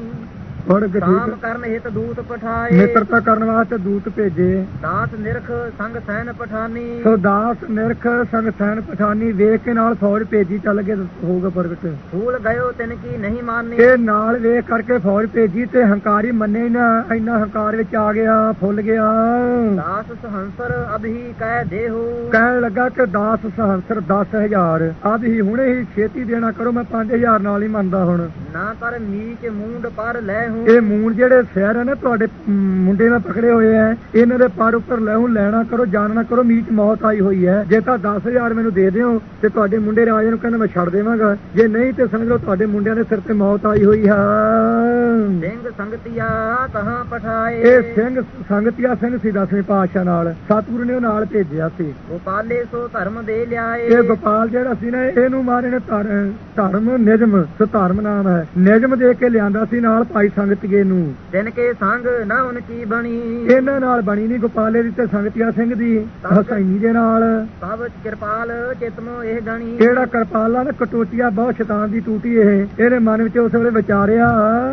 ਪੜ ਕੇ ਸਾਮ ਠੀਕ ਕਰਨ ਹਿਤ ਦੂਤ ਪਠਾਏ। ਮਿੱਤਰਤਾ ਕਰਨ ਵਾਸਤੇ ਦੂਤ ਭੇਜੇ। ਦਾਸ ਨਿਰਖ ਸੰਗ ਸੈਨ ਪਠਾਨੀ। ਸੋ ਦਾਸ ਨਿਰਖ ਸੰਗ ਸੈਨ ਪਠਾਨੀ ਵੇਖ ਕੇ ਨਾਲ ਫੌਜ ਭੇਜੀ ਚੱਲ ਗਏ ਹੋਊਗਾ ਪ੍ਰਗਟ। ਫੂਲ ਗਇਓ ਤਿਨ ਕੀ ਨਹੀਂ ਮਾਨੀ। ਇਹ ਨਾਲ ਵੇਖ ਕਰਕੇ ਫੌਜ ਭੇਜੀ ਤੇ ਹੰਕਾਰੀ ਮੰਨੇ ਹੀ ਨਾ ਇੰਨਾ ਹੰਕਾਰ ਵਿੱਚ ਆ ਗਿਆ ਫੁੱਲ ਗਿਆ। ਦਾਸ ਸਹੰਸਰ ਅਭੀ ਕਹਿ ਦੇਹੂ। ਕਹਿਣ ਲੱਗਾ ਕਿ ਦਾਸ ਸਹੰਸਰ 10000 ਆਦ ਹੀ ਹੁਣੇ ਹੀ ਛੇਤੀ ਦੇਣਾ ਕਰੋ ਮੈਂ 5000 ਨਾਲ ਹੀ ਮੰਨਦਾ ਹੁਣ। ਨਾ ਕਰ ਮੀਚ ਮੂੰਡ ਪਰ ਲੈ ਹੂੰ ਇਹ ਮੂਨ ਜਿਹੜੇ ਸ਼ਹਿਰ ਆ ਨਾ ਤੁਹਾਡੇ ਮੁੰਡੇ ਨਾਲ ਪਕੜੇ ਹੋਏ ਆ ਇਹਨਾਂ ਦੇ ਪਰ ਉੱਪਰ ਲੈਹੂ ਲੈਣਾ ਕਰੋ ਜਾਣਨਾ ਕਰੋ ਮੀਚ ਮੌਤ ਆਈ ਹੋਈ ਹੈ। ਜੇ ਤਾਂ 10000 ਮੈਨੂੰ ਦੇ ਦਿਓ ਤੇ ਤੁਹਾਡੇ ਮੁੰਡੇ ਰਾਜੇ ਨੂੰ ਕਹਿੰਦਾ ਮੈਂ ਛੱਡ ਦੇਵਾਂਗਾ। ਜੇ ਨਹੀਂ ਤੇ ਸਮਝ ਲਓ ਤੁਹਾਡੇ ਮੁੰਡਿਆਂ ਦੇ ਸਿਰ ਤੇ ਮੌਤ ਆਈ ਹੋਈ ਹੈ। ਸਿੰਘ ਸੰਗਤੀਆ ਕਹਾਂ ਪਠਾਏ? ਇਹ ਸਿੰਘ ਸੰਗਤੀਆ ਸਿੰਘ ਸੀ ਦਸਵੇਂ ਪਾਤਸ਼ਾਹ ਨਾਲ। ਸਤਿਗੁਰੂ ਨੇ ਉਹ ਨਾਲ ਭੇਜਿਆ ਸੀ। ਗੋਪਾਲੇ ਸੋ ਧਰਮ ਦੇ ਲਿਆਏ। ਇਹ ਗੋਪਾਲ ਜਿਹੜਾ ਸੀ ਨਾ ਇਹਨੂੰ ਮਾਰੇ ਨੇ ਧਰ- ਧਰਮ ਨਿਜਮ ਸੋ ਧਰਮ ਨਾਮ ਹੈ। ਨਿਜਮ ਦੇ ਕੇ ਲਿਆਂਦਾ ਸੀ ਨਾਲ ਭਾਈ ਸੰਗਤੀਏ ਨੂੰ। ਤਿਨ ਕੇ ਸੰਗ ਨਾ ਉਨ ਕੀ ਬਣੀ? ਇਹਨਾਂ ਨਾਲ ਬਣੀ ਨਹੀਂ ਗੋਪਾਲੇ ਦੀ ਤੇ ਸੰਗਤੀਆ ਸਿੰਘ ਦੀ। ਹਸੈਨੀ ਦੇ ਨਾਲ। ਸਭ ਕਿਰਪਾਲ ਚਿਤਮੋ ਇਹ ਗਣੀ। ਕਿਹੜਾ ਕਰਪਾਲਾ ਨਾ ਕਟੋਟੀਆ ਬਹੁਤ ਸ਼ੈਤਾਨ ਦੀ ਟੂਟੀ ਇਹ। ਇਹਦੇ ਮਨ ਵਿੱਚ ਉਸ ਵੇਲੇ ਵਿਚਾਰਿਆ।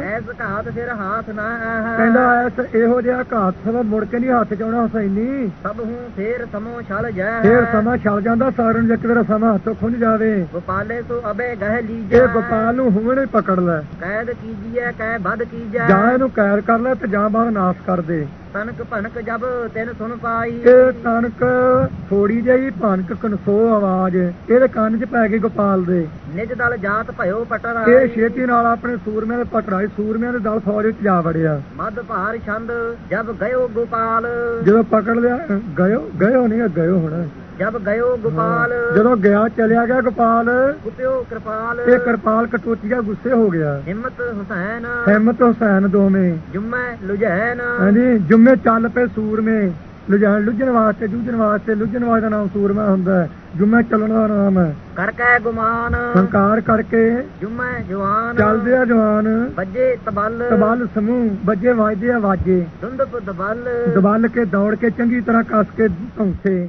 ਐਸ ਘਾਤ ਫਿਰ ਹਾਥ ਨਾ ਕਹਿੰਦਾ ਐਸ ਇਹੋ ਜਿਹਾ ਘਾਤ ਸਭ ਮੁੜ ਕੇ ਨਹੀਂ ਹੱਥ ਚ ਆਉਣਾ ਹਸੈਨੀ ਸਭ ਹੂੰ ਫੇਰ ਸਮੋ ਛਲ ਜੈ ਫੇਰ ਸਮਾਂ ਛਲ ਜਾਂਦਾ ਸਾਰਨ ਜੱਕ ਤੇਰਾ ਸਮਾਂ ਹੱਥੋਂ ਖੁੰਝ ਜਾਵੇ। ਗੋਪਾਲੇ ਸੋ ਅਬੇ ਗਹਿ ਲੀਜੈ। ਇਹ ਗੋਪਾਲ ਨੂੰ ਹੁਣੇ ਪਕੜ ਲੈ। ਕੈਦ ਕੀਜੀਐ ਕੈ ਬਦ ਕੀਜੈ ਜਾਂ ਇਹਨੂੰ ਕੈਦ ਕਰ ਲੈ ਤੇ ਜਾਂ ਬਾਹਰ ਨਾਸ਼ ਕਰ ਦੇ। ਤਨਕ ਭਨਕ ਜਬ ਤਿਨ ਸੁਨ ਪਾਈ। ਇਹ ਕਣਕ ਥੋੜੀ ਜਿਹੀ ਭਨਕ ਕਨਸੋ ਆਵਾਜ਼ ਇਹਦੇ ਕੰਨ 'ਚ ਪੈ ਗਈ ਗੋਪਾਲ ਦੇ। ਨਿਜ ਦਲ ਜਾਤ ਭਇਓ ਪਟਰਾ ਇਹ ਛੇਤੀ ਨਾਲ ਆਪਣੇ ਸੂਰਮਿਆਂ ਦੇ ਪਟਰਾਈ ਸੂਰਮਿਆਂ ਦੇ ਦਲ ਫੌਜ ਵਿੱਚ ਜਾ ਵੜਿਆ। ਮਦ ਭਾਰ ਛੰਦ ਜਬ ਗਇਓ ਗੋਪਾਲ। ਜਦੋਂ ਪਕੜ ਲਿਆ ਗਇਓ ਗਇਓ ਨਹੀਂ ਗਇਓ ਹੁਣ। ਜਬ ਗਇਓ ਗੋਪਾਲ। ਜਦੋਂ ਗਿਆ ਚਲਿਆ ਗਿਆ ਗੋਪਾਲ। ਗੁਪਿਓ ਕਿਰਪਾਲ। ਇਹ ਕਿਰਪਾਲ ਕਟੋਚੀਆ ਗੁੱਸੇ ਹੋ ਗਿਆ। ਹਿੰਮਤ ਹੁਸੈਨ। ਹਿੰਮਤ ਹੁਸੈਨ ਦੋਵੇਂ। ਜੁਮੈ ਲੁਝੈਨ। ਹਾਂਜੀ ਜੁਮੇ ਚੱਲ ਪਏ ਸੂਰਮੇ। ਲੁਝਣ ਲੁਝਣ ਵਾਸਤੇ ਜੂਝਣ ਵਾਸਤੇ ਲੁਝਣ ਵਾਲੇ ਦਾ ਨਾਮ ਸੂਰਮਾ ਹੁੰਦਾ ਹੈ। ਜੁਮੇ ਚੱਲਣ ਦਾ ਨਾਮ ਹੈ। ਕਰਕੇ ਗੁਮਾਨ। ਸੰਕਾਰ ਕਰਕੇ। ਜੁਮੈ ਜਵਾਨ। ਚੱਲਦੇ ਆ ਜਵਾਨ। ਵੱਜੇ ਤਬਲ। ਤਬਲ ਸਮੂਹ ਵੱਜੇ ਵੱਜਦੇ ਆ ਵਾਜੇ। ਦੁੰਦਪ ਦਬਲ। ਦਬਲ ਕੇ ਦੌੜ ਕੇ ਚੰਗੀ ਤਰ੍ਹਾਂ ਕੱਸ ਕੇ ਧੌਂਸੇ।